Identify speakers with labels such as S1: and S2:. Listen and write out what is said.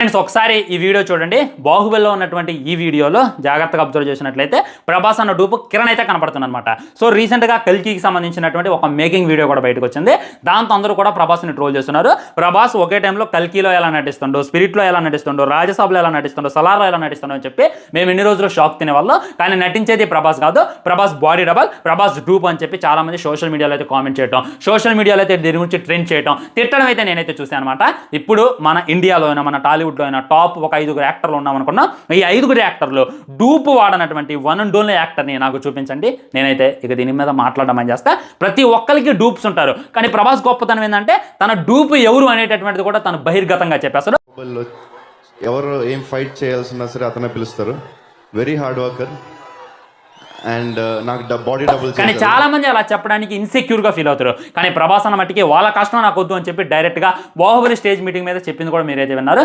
S1: Friends ఒకసారి ఈ video చూడండి. బాహుబలిలో ఉన్నటువంటి ఈ వీడియోలో జాగ్రత్తగా అబ్జర్వ్ చేసినట్లయితే ప్రభాస్ అన్న డూపు కిరణ్ అయితే కనపడుతుందన్నమాట. సో రీసెంట్గా కల్కీకి సంబంధించినటువంటి ఒక మేకింగ్ వీడియో కూడా బయటకు వచ్చింది. దాంతో అందరూ కూడా ప్రభాస్ని ట్రోల్ చేస్తున్నారు. ప్రభాస్ ఒకే టైంలో కల్కీలో ఎలా నటిస్తుండో స్పిరిట్లో ఎలా నటిస్తుండో రాజ్యసభలో ఎలా నటిస్తుండో సలార్లో ఎలా నటిస్తుండో అని చెప్పి మేము ఎన్ని రోజులు షాక్ తినేవాళ్ళం. కానీ నటించేది ప్రభాస్ కాదు. Prabhas body double Prabhas dupe అని చెప్పి చాలా మంది సోషల్ మీడియాలో అయితే కామెంట్ చేయటం సోషల్ మీడియాలో అయితే దీని గురించి ట్రెండ్ చేయటం తిట్టడం అయితే నేనైతే చూశాను అనమాట ఇప్పుడు మన ఇండియాలో మన మన టాలీవుడ్లో అయినా టాప్ ఒక ఐదుగురు యాక్టర్లు ఉన్నాం అనుకున్నా ఈ ఐదుగురు యాక్టర్లు డూప్ వాడనటువంటి వన్ అండ్ ఓన్లీ యాక్టర్ని నాకు చూపించండి. నేనైతే ఇక దీని మీద మాట్లాడమని చేస్తా. ప్రతి ఒక్కరికి డూప్స్ ఉంటారు. కానీ ప్రభాస్ గొప్పతనం ఏంటంటే తన డూప్ ఎవరు అనేటటువంటిది కూడా తను బహిర్గతంగా చెప్పేస్తాడు.
S2: ఎవరు ఏం ఫైట్ చేయాల్సిన సరే అతనే పిలుస్తారు. వెరీ హార్డ్ వర్కర్ అండ్ నాకు బాడీ డబుల్
S1: కానీ చాలా మంది అలా చెప్పడానికి ఇన్సెక్యూర్గా ఫీల్ అవుతారు. కానీ ప్రభాస్ అన్న మట్టికి వాళ్ళ కష్టం నాకు వద్దు అని చెప్పి డైరెక్ట్గా బాహుబలి స్టేజ్ మీటింగ్ మీద చెప్పింది కూడా మీరైతే విన్నారు.